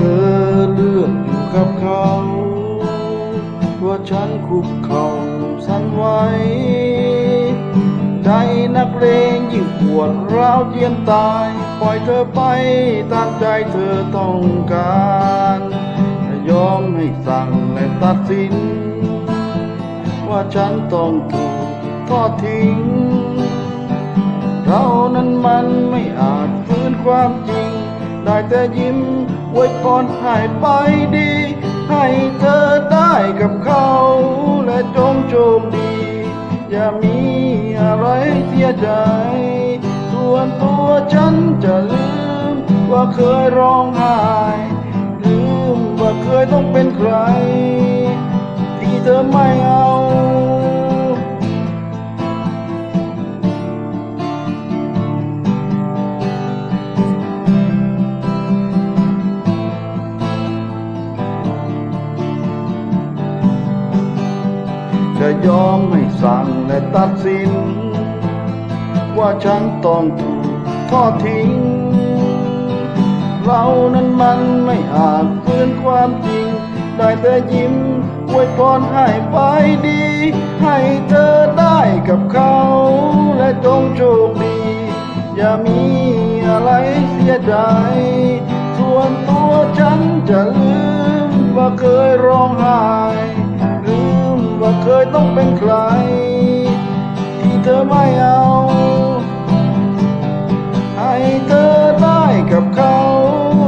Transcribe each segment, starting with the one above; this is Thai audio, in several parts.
เธอเลือกอยู่กับเขา ว่าฉันคุกเข่าสั่นไว้ ใจนักเลงยิ่งปวดร้าวเยียนตาย ปล่อยเธอไปตามใจเธอต้องการแต่ยอมให้สั่งและตัดสิน ว่าฉันต้องถูกทอดทิ้งเรานั้นมันไม่อาจฟื้นความจริง ได้แต่ยิ้ม ไว้พรให้ไปดี ให้เธอได้กับเขา และจงโชคดี อย่ามีอะไรเสียใจ ส่วนตัวฉันจะลืม ว่าเคยร้องไห้ ลืมว่าเคยต้องเป็นใคร ที่เธอไม่เอา จะยอมให้สั่งและตัดสิน ว่าฉันต้องถูกทอดทิ้ง เรานั้นมันไม่อาจฟื้นความจริง ได้แต่ยิ้มอวยพรให้ไปดี ให้เธอได้กับเขา และจงโชคดี อย่ามีอะไรเสียใจ ส่วนตัวฉันจะลืมว่าเคยร้องไห้ ยต้องเป็นใคร ที่เธอไม่เอา ให้เธอได้กับเขา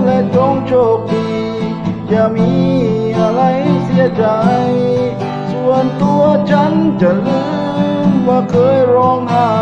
และจงโชคดี อย่ามีอะไรเสียใจ ส่วนตัวฉันจะลืมว่าเคยร้องไห้